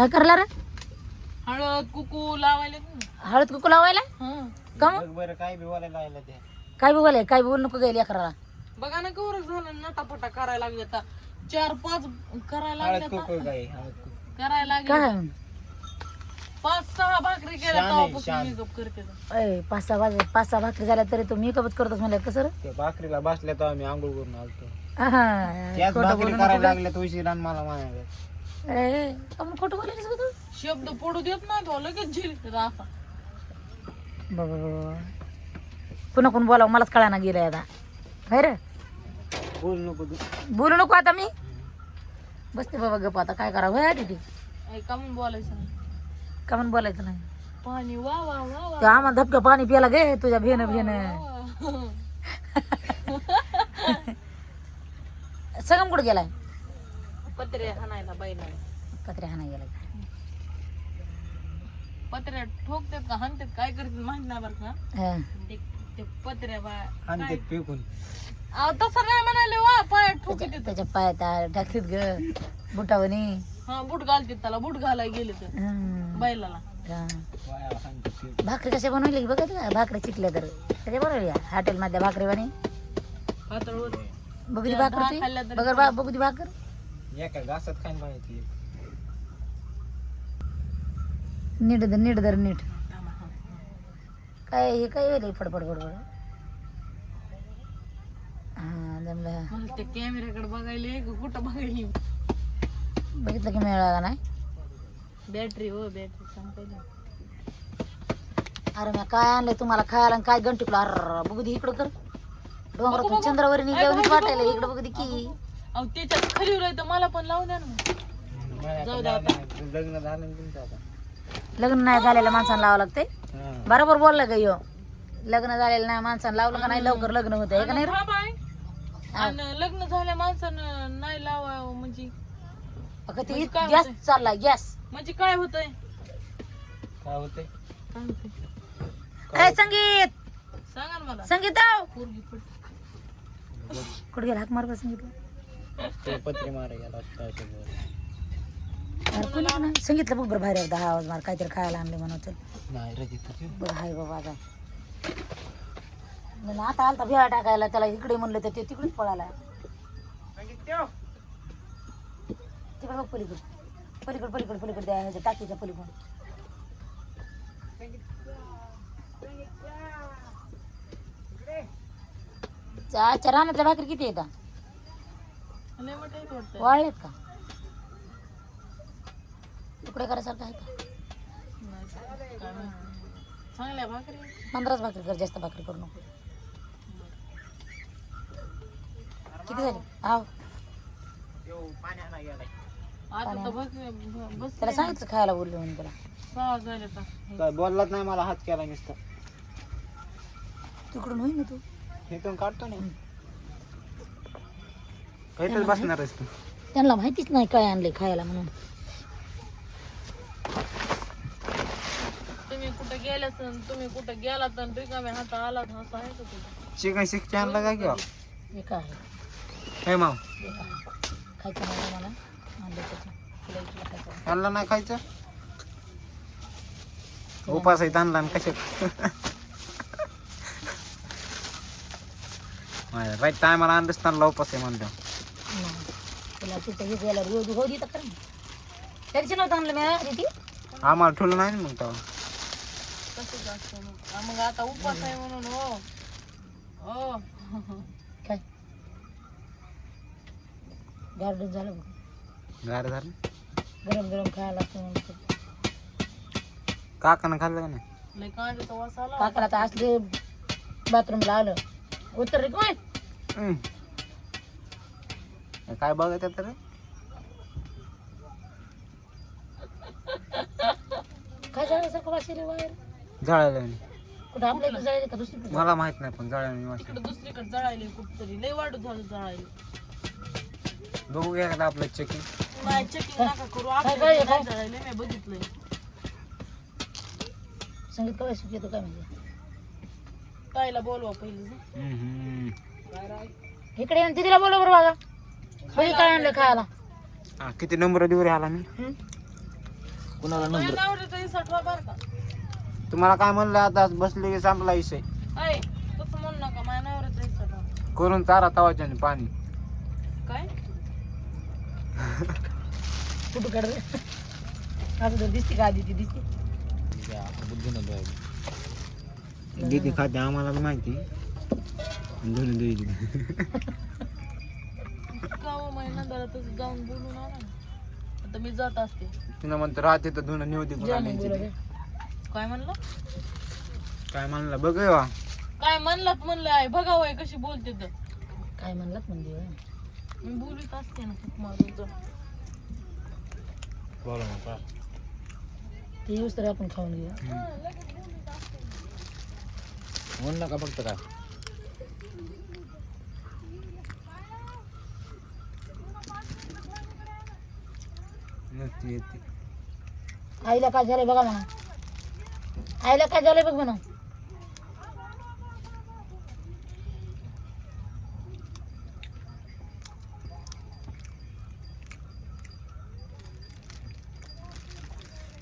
काय करला रे? हळद कुकू लावायला हळद कुकू लावायला? हं. का मग? बघ बरं काय बी बोलायला लागलं ते. काय बोलाय काय बोल नको गेली अकराला बघा ना कवर झालं नटापटा करायला लागले आता. चार पाच करायला लागले हळद कुकू काय हळद कुकू. करायला लागले. काय? पाच सहा भाकरी केल्या शान आहे, तेव्हापासून शान. मेकअप करते तर. अय पाच सहा पाच सहा भाकरी झाल्या तरी तू मेकअपच करतोस म्हणलं कसं रे? ते भाकरीला बसल्या तर आम्ही आंघोळ करून आलतो. आहा, त्याच खोटं भाकरी बोलू करायला नको लागल्या तर उशिरा आणि मला म्हणाले ए, आपण खोटं बोलायचं शब्द पडू देत नाही तो लगेच झिल असा बाबा पुन्हा कोण बोलावं मलाच कळाना गेलंय आता. होय रे? बोल नको तू. बोलू नको आता मी. बसते बाबा गप आता काय करावं? होय तिथे ऐ, का म्हणून बोलायचं नाही? का म्हणून बोलायचं नाही? पाणी वा वा वा वा. ते आम्हाला धपक्या पाणी प्यायला गे तुझ्या भेन भेन वा. सगम कुठे गेलाय? पत्रे हाणायला बैला पत्रे हाना गेलाय पत्र्या ठोकतात का हाणतात? काय करतात माहीत नाही बरं का? हा. ते ते पत्र्या बा आणि ते पिकून अहो, तसं नाही म्हणाले वा पाय ठोकीत त्याच्या त्याच्या पायात टाकलीत ग बुटावणी. हा बूट घालतात त्याला बूट घालायला गेले तर हम्म. बैलाला. हा. वाया आणि ते. भाकरी कशा बनवली बघा का भाकरी चिकल्या तर. कशा बनवल्या? हॉटेल मधल्या भाकरी बनी पातळवर बघू त्या भाकर ती. खाल्ल्या तरी बगर बा बघू भाकर. एका घासात खाईन माहिती नीट धर नीट धर नीट. काय हे काय वेळ फडफड फडफड? हा जमलं. मला त्या कॅमेऱ्याकडे बघायला का? कुठं बघायली बघितलं की मिळाला नाही? बॅटरी हो बॅटरी सांगता अरे मी काय आणलंय तुम्हाला खायला आणि काय गंटिकलं? अर बघू दे इकडं कर डोंगरातून चंद्रावर निघल्यावर वाटायला इकडं बघू. दे की. अहो त्याच्यात खाली राहतं मला पण लावू द्या ना जाऊ दे आता. लग्न झालं ना तुमचं आता. लग्न नाही झालेल्या माणसाला लावावं लागतंय? हा. बरोबर बोलला का यो. लग्न झालेलं नाही माणसाला लावलं का नाही लवकर लग्न होतं आहे का नाही रे? आणि लग्न झाल्या माणसानं नाही लावावं म्हणजे. अगं ते म्हणजे काय गॅस होतंय? चाललाय गॅस. म्हणजे काय होतंय? काय होते काय होतंय? काय संगीत? सांगा ना मला. संगीत. पोरगी पट कुठे गेला? हाक मार बरं संगीतला ते पत्रे मारा गेला असता अरे कोणीच नाही. संगीतला बघ बरं बाहेर एकदा हा आवाज मार काहीतरी खायला आणले म्हणून चल. नाही रे तिथं बरं हाय बाबा आता. म्हणलं आता आलता भेळा टाकायला त्याला इकडे म्हणलं तर ते तिकडेच पळाला. तिकडे बघ पलीकडे. पलीकडे पलीकडे पलीकडे त्या ह्याच्या टाकीच्या पलीकडे. आजच्या रानातल्या भाकरी किती येतात लय मोठं आहे वाटतं वाळलेत का? तुकडे करायसारखं आहे का? नाही. चांगल्या भाकरी पंधराच भाकरी कर जास्त भाकरी करू नको. किती झाली? आता तर बस त्याला सांगितलं खायला बोललो म्हणून त्याला. सहा झाले आता. काय बोललाच नाही मला हात केला नुसतं. तिकडून होईन ना तू. इथून काढतो बसणारच तू. त्यांना माहितीच नाही काय आणले खायला म्हणून. तुम्ही कुठं गेल्यास अन तुम्ही कुठं गेलात आणि रिकाम्या हात आलात असं आहे का तुझं चिकन सिक्स्टी आणलं का किंवा हे काय आहे? माव. हे काय खायचं नाही मला? आणलं त्याचं. तुला इकडलं खायचं नाही. आणलं नाही खायचं? उपास आहे आणला आणि कशात? राईट टायमाला आणलंच त्यांना उपास आहे म्हणतो. तुला तिथं हे गेल्यावर येऊ हो तर खरं त्याची नव्हतं आणलं मी आधी आम्हाला ठेवलं नाही ना मग तेव्हा. मग. हा, मग आता उपवास आहे म्हणून हो. हो. काय? गार्डन झालं बघ. गार झालं गरम गरम खायला लागतं म्हणून ते. काकानं खाल्लं का नाही? लय कांद्याचा वास आला. काकाला तर असले बाथरूमला आलं. उत्तर रे काय हम्म. काय बघत आहे तर काय वाचले बाहेर. कुठं आपल्या का दुसरी मला माहीत नाही पण वाटलं. इकडे दुसरीकडे जळायले कुठतरी. लय वाढू झालं जळायले. बघू घ्या एकदा आपलं चेकिंग नाही चेकिंग नका करू. काय काय- नाही जळायले मी बघितलंय. संगीत काय सुख येतो काय म्हणजे? ताईला बोलवा पहिले. इकडे येऊन तिला बोलव बरं बघा बघी काय आणलं खायला? किती नंबर देऊ रे आला मी हं? कुणाला नंबर? तुम्हाला काय म्हणलं आता बसले की संपला विषय. करून चारा तवाच्याने पाणी. काय? कुठं काढ रे असं तर दिसते का आधी ती? दिसते. बुद्धी नव्हतं किती खाते आम्हाला बी माहिती. धुणं द्यायची. हो माझ्या नंदाला तसं जाऊन बोलून आला ना. आता मी जात असते. तिनं म्हणतो राहते तर धुणं नेऊ दे कुणाला न्यायची ते. काय म्हणलं? काय म्हणलं? बघ वा. काय म्हणलात म्हणलं आहे बघा होय कशी बोलते तर. काय म्हणलात म्हणजे. मी बोलत असते ना खूप मारून का ते येऊस तर आपण खाऊन घेऊ. म्हण नका फक्त काय? नसती येते. आईला काय झालंय बघा म्हणा. आईला काय झालंय बघ म्हणा.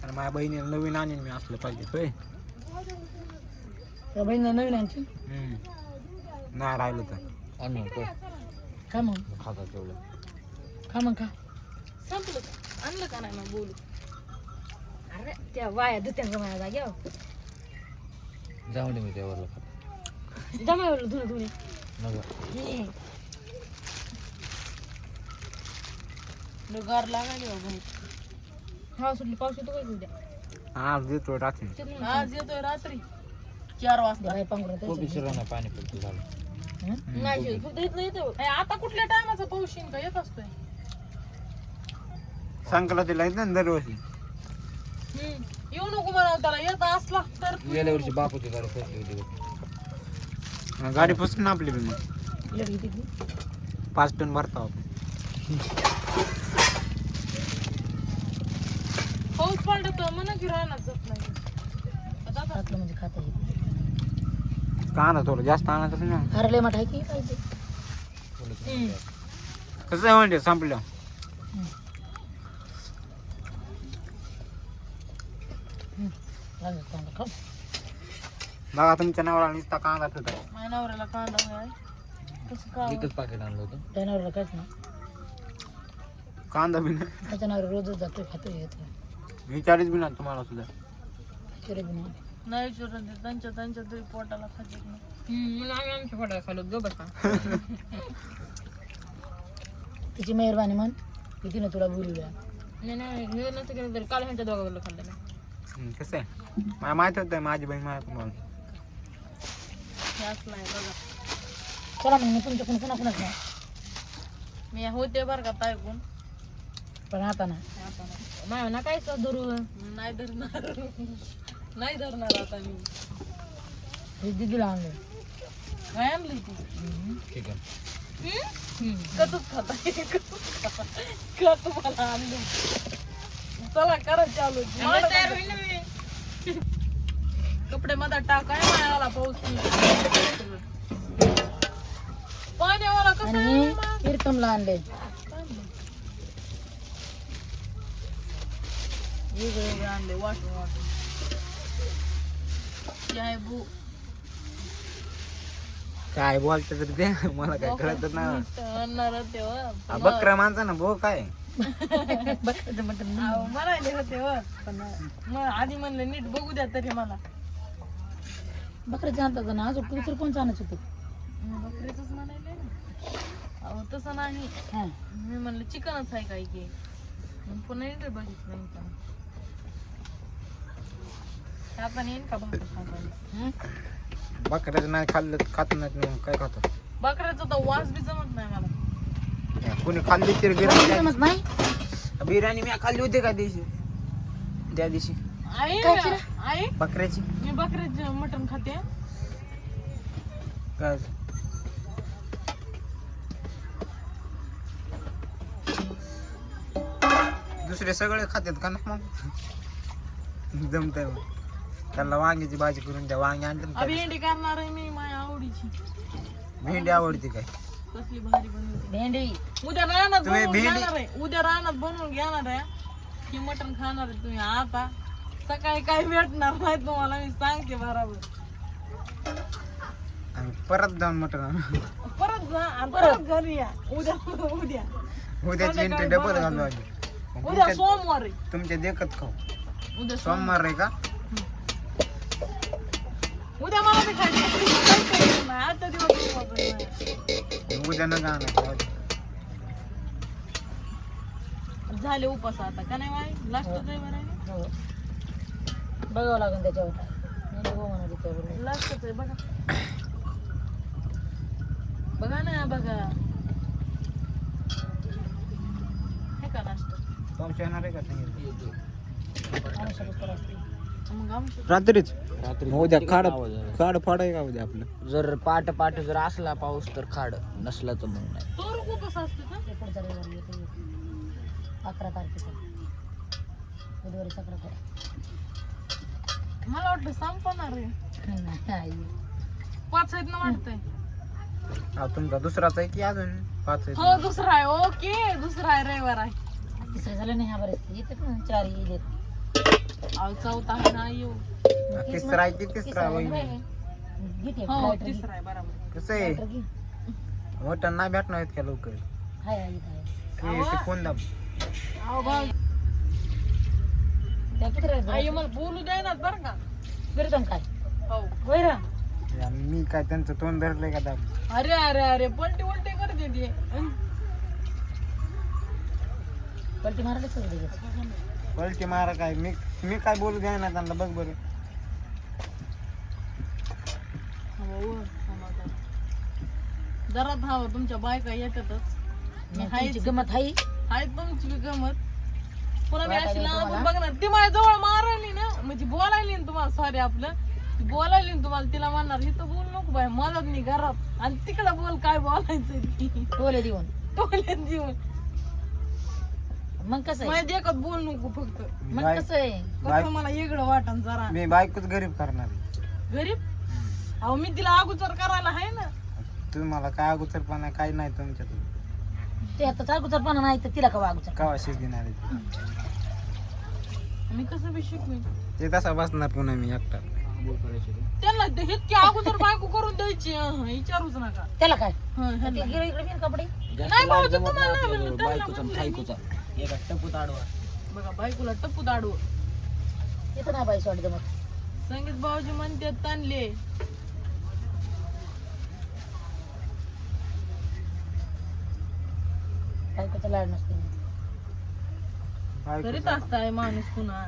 आणि माझ्या बहिणीला नवीन आणीन मी असलं पाहिजे होय? त्या बहिणीला नवीन आणखी नाही राहिलं तर. आणू का खा मग. खाता तेवढं. खा मग खा. संपलं का? आणलं का नाही मग बोलू? अरे त्या वाया दुत्यांचा माझ्या जाग्यावर जाऊ दे मी त्यावरला खाता जमावर धुणे धुणे नको. गार लागायली हो बाई. हा सुटली पाऊस येतो काय उद्या आज देतो रात्री. आज येतोय रात्री. चार वाजता. पांघरून कोबी शिरा पाणी पडतो झालं. नाही फक्त इथलं येतो ए, आता कुठल्या टायमाचा पाऊस येईन का? येत असतोय. संक्रांतीला येत ना दरवर्षी. हम्म. येऊ नको मला त्याला. येत असला तर गेल्या वर्षी बापूची गाडी फसली होती बघ. गाडी फसून आपली बी मग? पाच टन भरता आपण पाऊस पडला तर म्हणा की राहणार जात नाही. आता आता घातलं म्हणजे खाता येईल का आणा थोडं? जास्त आणायचं ना. लय मोठा आहे की. कसं आहे म्हणजे संपलं. लागलं कांदा खाऊ. बघा तुमच्या नावाला नुसता कांदा माझ्या नवऱ्याला कांदा होय. कसं का एकच पाकिट आणलं होतं. त्या नवऱ्याला काहीच नाही. कांदा बी नाही. त्याच्या नवरा रोजच जातोय खातोय येतोय. विचारीच बी ना तुम्हाला सुद्धा. चिरे बी नाही. नाही विचारत ते त्यांच्या त्यांच्या तरी पोटाला खातात ना आम्ही आमच्या पोटाला खालो ग बसा तिची मेहरबानी म्हण की तिनं तुला बोलवल्या नाही नाही हे नसतं केलं तरी काल ह्यांच्या दोघांना खाल्लं नाही कसं आहे? मला माहीत होतं माझी बहीण मला तुम्हाला हे असलं आहे बघा. चला मग मी तुमच्याकडून पुन्हा पुन्हाच नाही मी होते बरं का तायकून पण आता ना आता नाही. माय ना काय धरू? नाही धरणार. नाही धरणार आता मी. हे दिदीला आणलं काय आणली ती? ठीक आहे. कतच खाता का तुम्हाला आणलं. चला करा चालू. कपडे मध्ये टाकाय मायाला पाऊस. पाण्यावाला कसं आणि आहे बा? कीर्तनला आणले. आणले वाटून वाटून. काय भू काय बोलतं तर ते? मला काय कळत ना तेव्हा बकरा माणसा ना भाऊ काय? बकऱ्याचं मटण अहो, म्हणायले होते हो पण मग आधी म्हणले नीट बघू द्या तरी मला. बकऱ्याचं आणतात ना? अजून दुसरं कोणचं आणायचं होतं? बकरीच म्हणायले ना अहो तसं नाही. हा. मी म्हणलं चिकनच आहे काय की? मग पुन्हा नीट बघितलं नाही का? आता येईन का भाकर खाताना? हं? बकऱ्याचं नाही खाल्लं खात नाही मग काय खातात? बकऱ्याचा तर वास बी जमत नाही मला. कोणी खाल्ली तरी बिर्याणी जमत मी खाल्ली होती का दिवशी? त्या दिवशी. बकऱ्याची. मी बकऱ्याचे मटण खाते. काय दुसरे सगळे खातात का ना मग? जमतंय मग. त्यांना वांग्याची भाजी करून द्या. वांगे आणते ना त्या अभि अंडी करणार आहे मी माझ्या आवडीची. भेंडी आवडते काय? कसली भारी बनवते. भेंडी. उद्या रानात तुम्ही बनवून भेंडी- घेणार आहे. उद्या रानात बनवून घेणार आहे. की मटण खाणार आहे तुम्ही आता. सकाळी काही भेटणार नाही तुम्हाला मी सांगते बरोबर. आणि परत जाऊन मटण आणू. परत जा आणि परत. घरी या. उद्या उद्या. उद्याची एंट्री डबल घालू आधी उद्या तुमच्या सोमवार आहे. तुमच्या देखत खाऊ. उद्या सोमवार सोमवार आहे का? उद्या मला बी खायचं नाही दिवस. उद्या आणायचं झाले उपास आता का नाही माही लास्ट ड्रायव्हर आहे हो. बघावं लागेल त्याच्यावर. मी त्याच्यावर. लास्टच आहे बघा. बघा ना बघा. हे का लास्ट पाऊस येणार आहे का सांगितलं? असते. मग आमचं रात्रीच. रात्री उद्या खाड. खाड फाड आहे? का उद्या आपलं? जर पाट पाट जर असला पाऊस तर खाड नसला तर मग नाही. तो उपास असते का? ते पुढच्या रविवारी येतो. अकरा तारखेचा. बुधवारी अकरा तारीख मला वाटतं संपणार आहे. नाही पाच आहेत ना वाटतंय. हा तुमचा दुसराच आहे की अजून? पाच हो आहे दुसरा आहे. ओके दुसरा आहे रविवार आहे. तिसरं झालं नाही ह्या बरेच येतात ना चार येईल. अहो चौथा आहे ना येऊ. तिसरा आहे की तिसरा हो आहे. बरोबर. कसं आहे? मटण नाही भेटणार आहेत का लवकर. हाय हाय इथं आहे. ते ते कोण दाब अहो भाऊ. त्या किती राहिले आई मला बोलू द्या ना बरं का. काय. हो. वैरा मी काय त्यांचं तोंड धरलंय का दाब अरे अरे अरे पलटी उलटी करते ते. पलटी मारायला पलटी मारा काय? मी मी काय बोलू द्या ना त्यांना? बघ बरं. हो, थांबा जरा. धावा तुमच्या बायका येतातच. मी मग हायच. तुमची गमत हाय? हाय तुमची बी गमत. पुन्हा मी अशी लांबून? बघणार ती माझ्या जवळ मारायली ना म्हणजे बोलायली ना तुम्हाला सॉरी आपलं. ती बोलायली ना तुम्हाला तिला म्हणणार इथं बोल नको बाय मला नाही घरात. आणि तिकडं बोल काय बोलायचं देऊन. टोल्यात देऊन. मग कसं आहे? माझ्या देखत बोल नको फक्त. मग बाय- कसं आहे? बाय- कसं मला वेगळं वाटन जरा. मी बायकोच गरीब करणार आहे. गरीब? अहो मी तिला अगोदर करायला आहे ना. तुम्हाला काय अगोदरपणा काय नाही तुमच्यात ते आता चालकुचारपणा नाही तर तिला का वागूचा कवा शिकणार आहे? मी कसं बी शिकवेन? ते तसा बसणार पुन्हा मी एकटा. त्यांना ते इतकी अगोदर बायको करून द्यायची. अहं, विचारूच नका. त्याला काय? हं, ते ह्यांना. गिऱ्हाईक इकडे बिन कपडे? नाही भाऊजी तुम्हाला नाही म्हणलं, त्यांना बायकोचा म्हणलं मी. एका बघा बायकोला टप्पू बाई सोडते मग. संगीत भाऊजी म्हणते ताणले. बायकोचा लाड नसते. करीत असताय माणूस पुन्हा.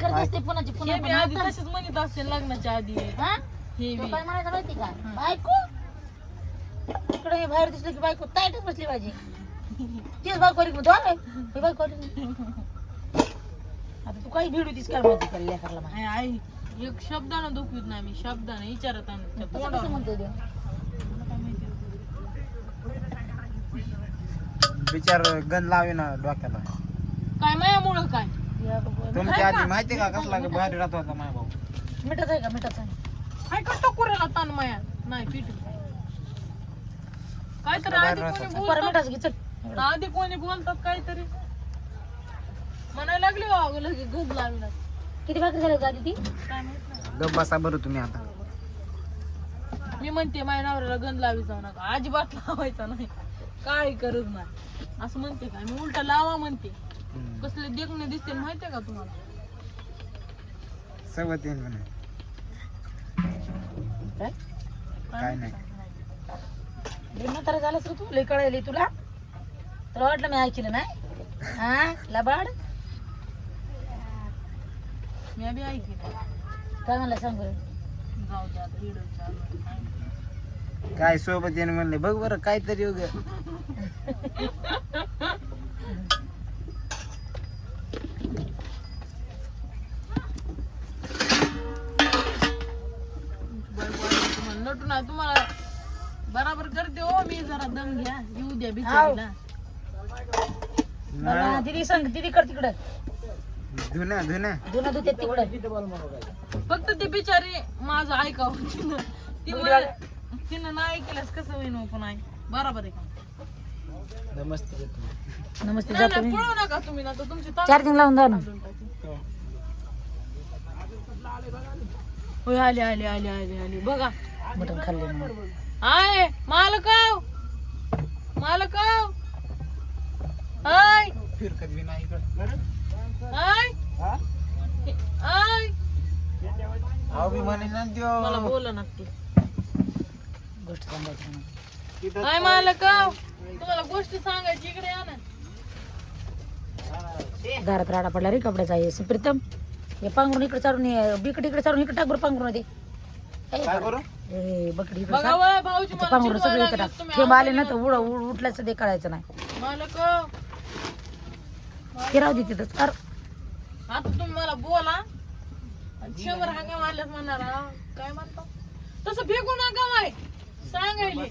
करत असते पुन्हाची पुन्हा हे बी आधी तसेच म्हणत असते लग्नाच्या आधी. हा? हे तो बी काय म्हणायचं माहिती का? बायको? इकडे हे बाहेर दिसलं की बायको ताईटच बसली पाहिजे. तीच बायको आली की म्हणतो, "अरे, ही बायको आली नाही." आता तू काही भिड होतीस काय माहिती का लेकरला माहिती. आई आई, एक शब्दानं दुखवीत नाही मी शब्दानं विचारत आहे तसं कसं तोंडावर म्हणतोय तो? मला काय माहिती विचार गण लावे ना डोक्याला. काय मायामुळं काय? या बाबा, तुमच्या आधी माहिती का कसला का भारी राहत होता माझा भाऊ? मिठाचं आहे का? मिठाचं आहे. काय करतो कुऱ्याला ताण माया? नाही पीठ. काहीतरी आधी कोणी परत बोलतात मिठाचं घे चल. आधी कोणी बोलतात काहीतरी. म्हणायला लागले हो अगं लगे गज लावला किती भाकरी झाली आधी ती? काय माहीत नाही. गप बसा बरं तुम्ही आता. मी म्हणते माझ्या नवऱ्याला गंध लावी जाऊ नका. अजिबात लावायचा नाही. काय करत नाही. असं म्हणते का मी उलट लावा म्हणते. हम्म. कसले देखणे दिसते माहितीये का तुम्हाला? सवत येईन म्हणा. काय? काय नाही. म्हातारा झालंच रे तू. लई कळायली तुला. तर वाटलं मी ऐकलं नाही हा लबाड मी बी ऐकले काय म्हणलं सांग बरं जाऊ दे आता व्हिडिओ चालू काय सोबत येईन म्हणले बघ बरं काहीतरी उग तुम्हाला बराबर करते हो मी जरा दम घ्या येऊ द्या बिचारीला मला दिदी सांग दिदी कर तिकडं. धुण्या धुण्या धुणं धुते तिकडं. फक्त ती बिचारी माझं ऐकावं तिनं ती मला- तिनं नाही ऐकल्यास कसं होईन हो पण ऐक. बरोबर आहे का? नमस्ते नमस्ते जातो मी. पळू नका तुम्ही ना तर तुमची चार्जिंग लावून जा ना. होय आले आले आले आले आले. बघा. मटण खाल्ले आय मालकाव मालकाव आय. फिरकत बी नाही इकडं आय. आय. अहो बी म्हणे ना त्यो मला बोल ना ती. गोष्ट सांगायची म्हणून तिथं आय मालकाव तुम्हाला गोष्ट सांगायची इकडे या ना. दारात राडा पडला रे कपड्याचा आहे प्रीतम हे पांघरून इकडे चालून ये, बिकट इकडे चालून इकडे टाक बरं पांघरून दे काय करू? ए बकडी इकडे बघा चाल. वय भाऊजी इथं मला पांघरून चिडवायला सगळं लागलेत टाक तुम्ही थेंब आले ना तर उड उड- उठल्याचं ते कळायचं नाही. दिला. दे तिथं अर. आता तुम्ही मला बोला. आणि शंभर हाका मारल्यास म्हणणार हा, काय म्हणता? तसं फेकू नका माय सांगायले.